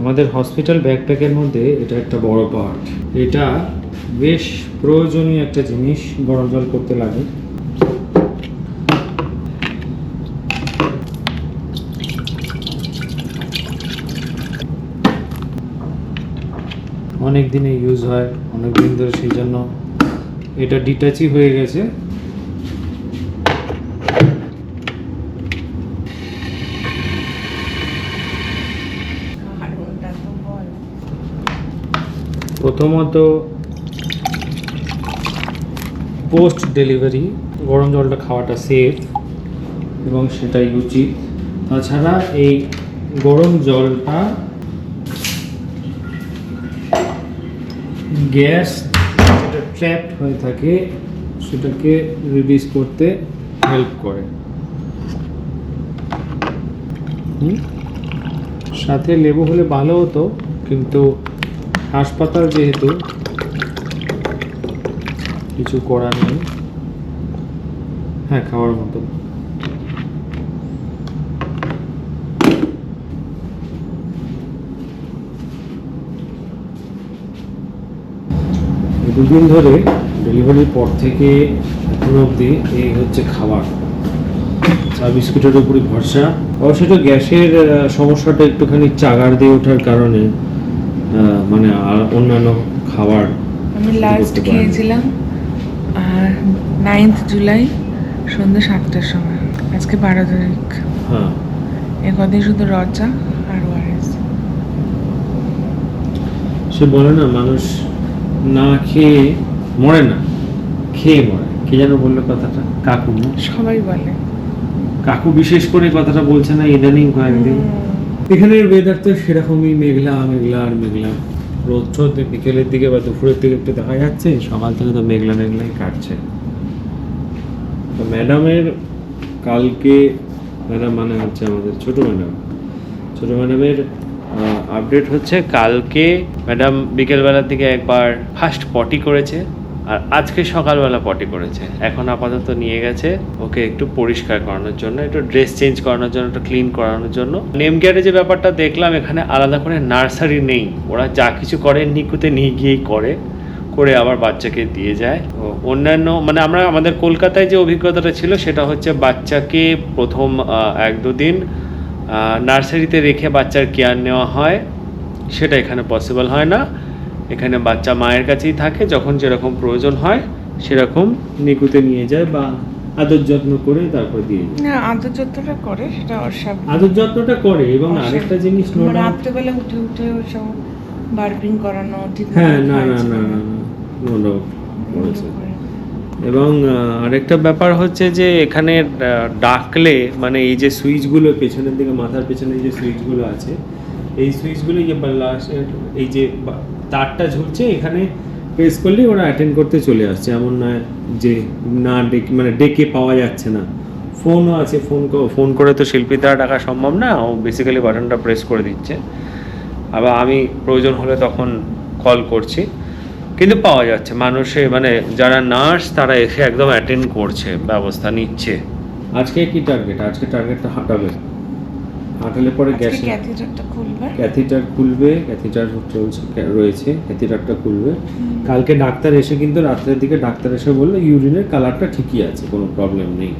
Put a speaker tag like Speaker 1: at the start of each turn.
Speaker 1: আমাদের হসপিটাল ব্যাকপ্যাকের মধ্যে এটা একটা বড় পার্ট এটা বেশ প্রয়োজনীয় একটা জিনিস গরম জল করতে লাগে। অনেক দিনে ইউজ হয়, অনেক দিন ধরে সেই জন্য এটা ডিটাচই হয়ে গেছে
Speaker 2: আর ওটা তো বল
Speaker 1: প্রথমত পোস্ট ডেলিভারি গরম জলটা খাওয়াটা সেফ এবং সেটাই উচিত। তাছাড়া এই গরম জলটা গ্যাস যেটা ট্র্যাপড হয়ে থাকে, সেটাকে রিলিজ করতে হেল্প করে। সাথে লেবু হলে ভালো হতো, কিন্তু হাসপাতাল যেহেতু, কিছু করার নেই। হ্যাঁ খাওয়ার মতো। দুদিন ধরে ডেলিভারির পর থেকে এখন অবধি এই হচ্ছে খাবার। চা, বিস্কুটের উপরই ভরসা। অবশ্যই গ্যাসের সমস্যাটা একটুখানি চাগার দিয়ে ওঠার কারণে মানে আর অন্যান্য খাবার
Speaker 2: আমি লাস্ট খেয়েছিলাম আর নাইন্থ জুলাই সন্ধ্যে সাতটার সময়। আজকে বারো তারিখ।
Speaker 1: হ্যাঁ।
Speaker 2: এ কদিন শুধু রচা আর ওয়ারেস।
Speaker 1: সে বলে না মানুষ না খেয়ে মরে না খেয়ে মরে। কে যেন বলল কথাটা? কাকু। না?
Speaker 2: সবাই বলে।
Speaker 1: কাকু বিশেষ করে কথাটা বলছে না ইদানিং কয়েকদিন। এখানের ওয়েদার তো সেরকমই মেঘলা মেঘলা আর মেঘলা। রোদ বিকেলের দিকে বা দুপুরের দিকে একটু দেখা যাচ্ছে? সকাল থেকে তো মেঘলা মেঘলাই কাটছে। তো ম্যাডামের কালকে ম্যাডাম মানে হচ্ছে আমাদের ছোট ম্যাডাম। ছোট ম্যাডামের আপডেট হচ্ছে কালকে ম্যাডাম বিকেলবেলার দিকে একবার ফার্স্ট পটি করেছে। আর আজকে সকালবেলা পটি করেছে। এখন আপাতত নিয়ে গেছে ওকে একটু পরিষ্কার করানোর জন্য, একটু ড্রেস চেঞ্জ করানোর জন্য, একটু ক্লিন করানোর জন্য। নেম কেয়ারে যে ব্যাপারটা দেখলাম, এখানে আলাদা করে নার্সারি নেই। ওরা যা কিছু করে নিকুতে নিয়ে গিয়েই করে করে আবার বাচ্চাকে দিয়ে যায়। তো অন্যান্য মানে আমরা, আমাদের কলকাতায় যে অভিজ্ঞতাটা ছিল, সেটা হচ্ছে বাচ্চাকে প্রথম এক দুদিন নার্সারিতে রেখে বাচ্চার কেয়ার নেওয়া হয়। সেটা এখানে পসিবল হয় না। এখানে বাচ্চা মায়ের কাছেই থাকে যখন যেরকম প্রয়োজন হয় সেরকম নিকুতে নিয়ে যায় বা আদর যত্ন করে তারপর দিয়ে যায়
Speaker 2: না আদর যত্নটা করে সেটা অস্বাভাবিক
Speaker 1: আদর যত্নটা করে এবং আরেকটা জিনিস doubt-
Speaker 2: রাত্রেবেলা উঠে উঠে সব বার্পিং করানো ঠিক
Speaker 1: হ্যাঁ না না না না। নো ডাউট এবং আরেকটা ব্যাপার হচ্ছে যে এখানে ডাকলে মানে এই যে সুইচগুলো পেছনের দিকে মাথার পেছনে যে সুইচগুলো আছে এই সুইচগুলো যে এই যে তারটা ঝুলছে, এখানে প্রেস করলেই ওরা অ্যাটেন্ড করতে চলে আসছে। এমন নয় যে না ডেকে মানে ডেকে পাওয়া যাচ্ছে না। ফোনও আছে ফোন ফোন করে তো শিল্পী দ্বারা ডাকা সম্ভব না। ও বেসিক্যালি বাটনটা প্রেস করে দিচ্ছে। আবার আমি প্রয়োজন হলে তখন কল করছি। কিন্তু পাওয়া যাচ্ছে, মানুষে মানে যারা নার্স তারা এসে একদম অ্যাটেন্ড করছে, ব্যবস্থা নিচ্ছে। আজকে কি টার্গেট আজকে টার্গেটটা হাঁটাবে। হাঁটালে পরে
Speaker 2: গ্যাস
Speaker 1: গ্যাসে
Speaker 2: ক্যাথিটারটা খুলবে।
Speaker 1: ক্যাথিটার খুলবে ক্যাথিটার চলছে রয়েছে ক্যাথিটারটা খুলবে। কালকে ডাক্তার এসে কিন্তু রাত্রের দিকে ডাক্তার এসে বলল ইউরিনের কালারটা ঠিকই আছে কোনো প্রবলেম নেই।